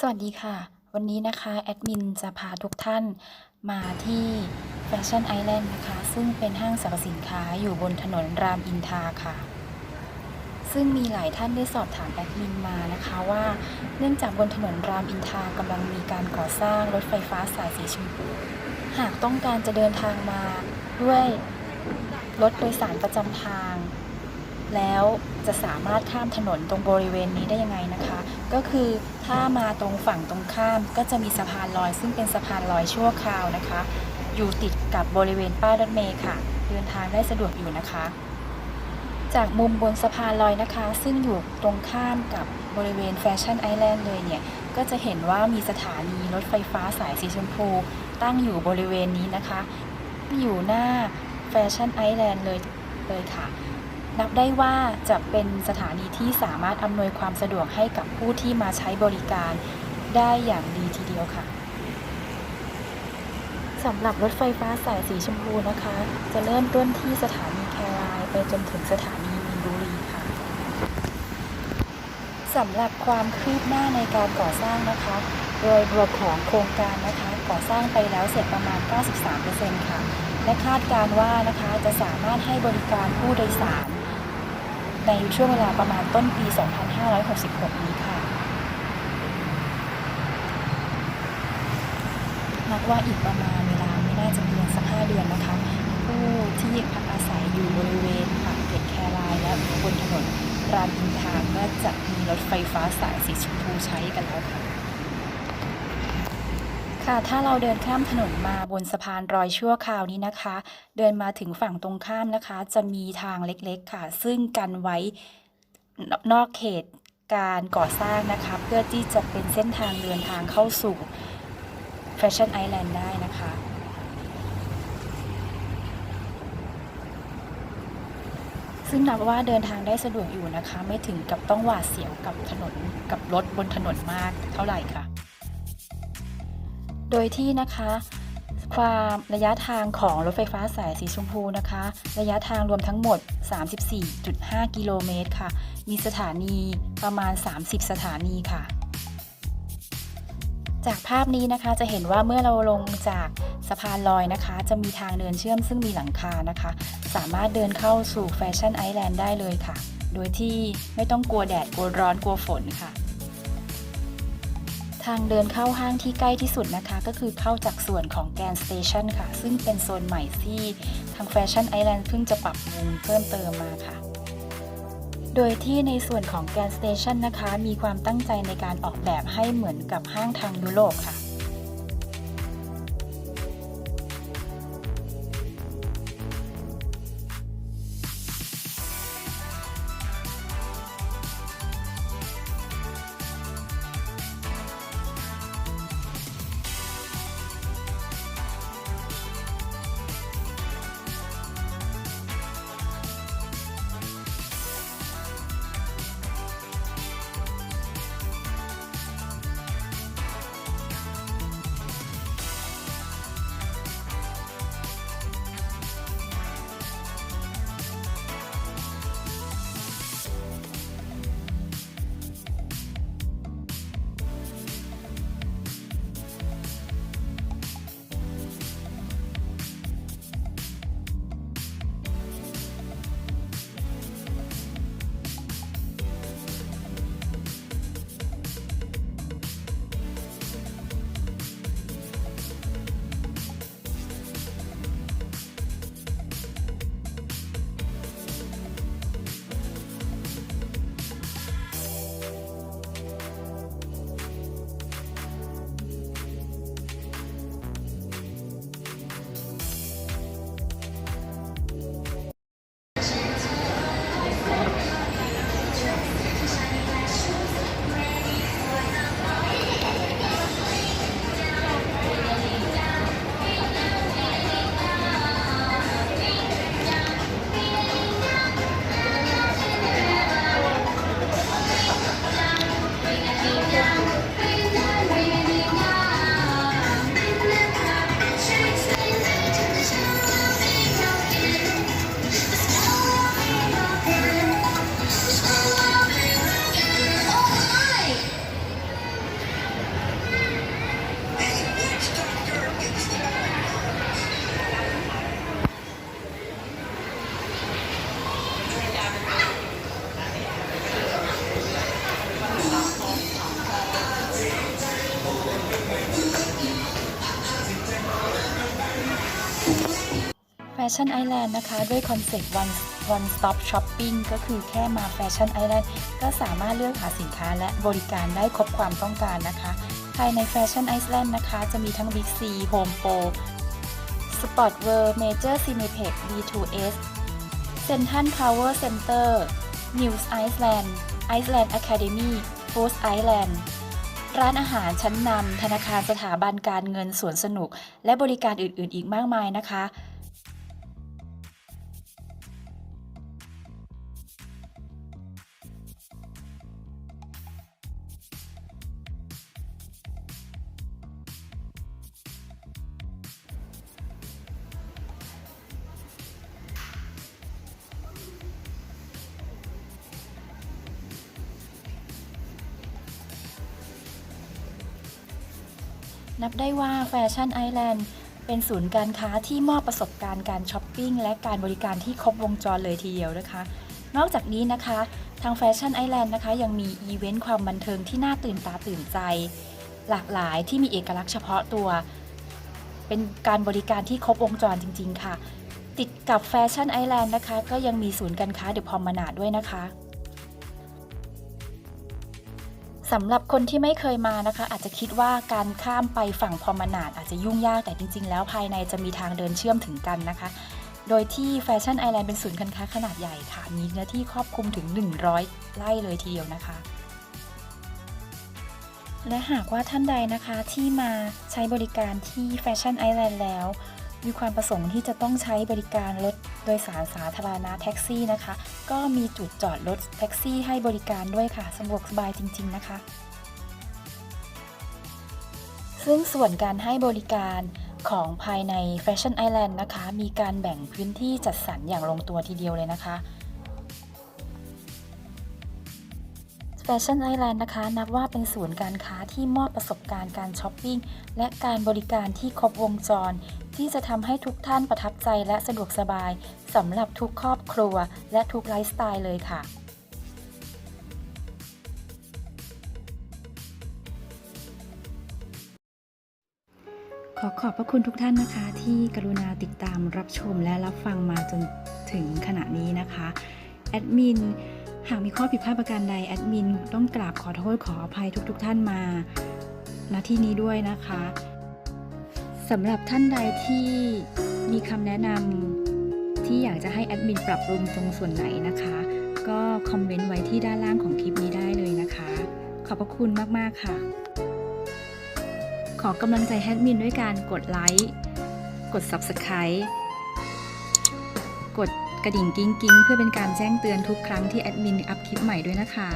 สวัสดีค่ะ วันนี้นะคะแอดมินจะพาทุกท่านมาที่แฟชั่นไอแลนด์นะคะ ซึ่งเป็นห้างสรรพสินค้าอยู่บนถนนรามอินทราค่ะ ซึ่งมีหลายท่านได้สอบถามแอดมินมานะคะว่า เนื่องจากบนถนนรามอินทรากำลังมีการก่อสร้างรถไฟฟ้าสายสีชมพูหากต้องการจะเดินทางมาด้วยรถโดยสารประจำทาง แล้วจะสามารถข้ามถนนตรงบริเวณนี้ได้ยังไงนะคะ ก็คือถ้ามาตรงฝั่งตรงข้ามก็จะมีสะพานลอย ซึ่งเป็นสะพานลอยชั่วคราวนะคะ อยู่ติดกับบริเวณป้ายรถเมล์ค่ะ เดินทางได้สะดวกอยู่นะคะ จากมุมบนสะพานลอยนะคะ ซึ่งอยู่ตรงข้ามกับบริเวณแฟชั่นไอแลนด์เลยเนี่ย ก็จะเห็นว่ามีสถานีรถไฟฟ้าสายสีชมพู ตั้งอยู่บริเวณนี้นะคะ อยู่หน้าแฟชั่นไอแลนด์เลยเลยค่ะ นับได้ว่าจะเป็นสถานีที่สามารถอำนวยความสะดวกให้กับผู้ที่มาใช้บริการได้อย่างดีทีเดียวค่ะสำหรับรถไฟฟ้าสายสีชมพูนะคะ จะเริ่มต้นที่สถานีแครายไปจนถึงสถานีมีนบุรีค่ะสำหรับความคืบหน้าในการก่อสร้างนะคะโดยรวมของโครงการนะคะก่อสร้างไปแล้วเสร็จประมาณ 93%ค่ะและคาดการว่านะคะจะสามารถให้บริการผู้โดยสาร ในช่วงเวลาประมาณต้นปี 2566 นี้ค่ะ นับว่าอีกประมาณเวลาไม่น่าจะเกินสัก 5 เดือนนะคะ ผู้ที่พักอาศัยอยู่บริเวณปากเกร็ดแครายและบนถนนรามอินทราก็จะมีรถไฟฟ้าสายสีชมพูใช้กันแล้วค่ะ ค่ะถ้าเราเดินข้ามถนนมาบนสะพานรอยชั่วคราวนี้นะคะ เดินมาถึงฝั่งตรงข้ามนะคะ จะมีทางเล็กๆค่ะ ซึ่งกันไว้นอกเขตการก่อสร้างนะคะ เพื่อที่จะเป็นเส้นทางเดินทางเข้าสู่แฟชั่นไอแลนด์ได้นะคะซึ่งนับว่าเดินทางได้สะดวกอยู่นะคะ ไม่ถึงกับต้องหวาดเสียวกับถนนกับรถบนถนนมากเท่าไหร่ค่ะ โดยที่นะคะความระยะทางของรถไฟฟ้าสายสีชมพูนะคะ ระยะทางรวมทั้งหมด 34.5 กิโลเมตรค่ะ มีสถานีประมาณ 30 สถานีค่ะ จากภาพนี้นะคะจะเห็นว่าเมื่อเราลงจากสะพานลอยนะคะ จะมีทางเดินเชื่อมซึ่งมีหลังคานะคะ สามารถเดินเข้าสู่แฟชั่นไอแลนด์ได้เลยค่ะ โดยที่ไม่ต้องกลัวแดดกลัวร้อนกลัวฝนค่ะ ทางเดินเข้าห้างที่ใกล้ที่สุดนะคะ ก็คือเข้าจากส่วนของแกนสเตชันค่ะ ซึ่งเป็นโซนใหม่ที่ทางแฟชั่นไอแลนด์เพิ่งจะปรับปรุงเพิ่มเติมมาค่ะ โดยที่ในส่วนของแกนสเตชันนะคะ มีความตั้งใจในการออกแบบให้เหมือนกับห้างทางยุโรปค่ะ Fashion Island นะคะ ด้วยคอนเซ็ปต์ one one stop shopping ก็คือแค่มา Fashion Island ก็สามารถเลือกหาสินค้าและบริการได้ครบความต้องการนะคะ ภายใน Fashion Island นะคะ จะมีทั้ง Big C Home Pro Spot World Major Cineplex B2S Central Power Center News Iceland Iceland Academy Food Island ร้านอาหารชั้นนำธนาคารสถาบันการเงินสวนสนุก และบริการอื่น ๆ อีกมากมายนะคะ นับได้ว่าแฟชั่นไอแลนด์เป็นศูนย์การค้าที่มอบประสบการณ์การช้อปปิ้งและการบริการที่ครบวงจรเลยทีเดียวนะคะ นอกจากนี้นะคะ ทางแฟชั่นไอแลนด์นะคะ ยังมีอีเวนต์ความบันเทิงที่น่าตื่นตาตื่นใจ หลากหลายที่มีเอกลักษณ์เฉพาะตัว เป็นการบริการที่ครบวงจรจริง ๆ ค่ะ ติดกับแฟชั่นไอแลนด์นะคะ ก็ยังมีศูนย์การค้าเดอะพอมมานาดด้วยนะคะ สำหรับคนที่ไม่เคยมานะคะ อาจจะคิดว่าการข้ามไปฝั่งพอมนาดอาจจะยุ่งยากแต่จริง ๆ แล้วภายในจะมีทางเดินเชื่อมถึงกันนะคะ โดยที่แฟชั่นไอแลนด์เป็นศูนย์การค้าขนาดใหญ่ค่ะ มีเนื้อที่ครอบคลุมถึง 100 ไร่เลยทีเดียวนะคะ และหากว่าท่านใดนะคะที่มาใช้บริการที่แฟชั่นไอแลนด์แล้ว มีความประสงค์ที่จะต้องใช้บริการรถโดยสารสาธารณะแท็กซี่นะคะ ก็มีจุดจอดรถแท็กซี่ให้บริการด้วยค่ะสะดวกสบายจริง ๆ นะคะ ซึ่งส่วนการให้บริการของภายใน Fashion Island นะคะ มีการแบ่งพื้นที่จัดสรรอย่างลงตัวทีเดียวเลยนะคะ Fashion Island นะคะ นับว่าเป็นศูนย์การค้าที่มอบประสบการณ์การช้อปปิ้ง และการบริการที่ครบวงจร ที่จะทำให้ทุกท่านประทับใจและสะดวกสบายสำหรับทุกครอบครัวและทุกไลฟ์สไตล์เลยค่ะขอขอบพระคุณทุกท่านนะคะ ที่กรุณาติดตามรับชมและรับฟังมาจนถึงขณะนี้นะคะแอดมินหากมีข้อผิดพลาดประการใดแอดมินต้องกราบขอโทษขออภัยทุกๆทท่านมาณที่นี้ด้วยนะคะ สำหรับท่านใดที่มีคำแนะนำที่อยากจะให้แอดมินปรับปรุงตรงส่วนไหนนะคะ ก็คอมเมนต์ไว้ที่ด้านล่างของคลิปนี้ได้เลยนะคะ ขอบพระคุณมาก ๆ ค่ะ ขอกำลังใจแอดมินด้วยการกดไลค์กด Subscribe กดกระดิ่งกิ้งกิ้งเพื่อเป็นการแจ้งเตือนทุกครั้งที่แอดมินอัพคลิปใหม่ด้วยนะคะ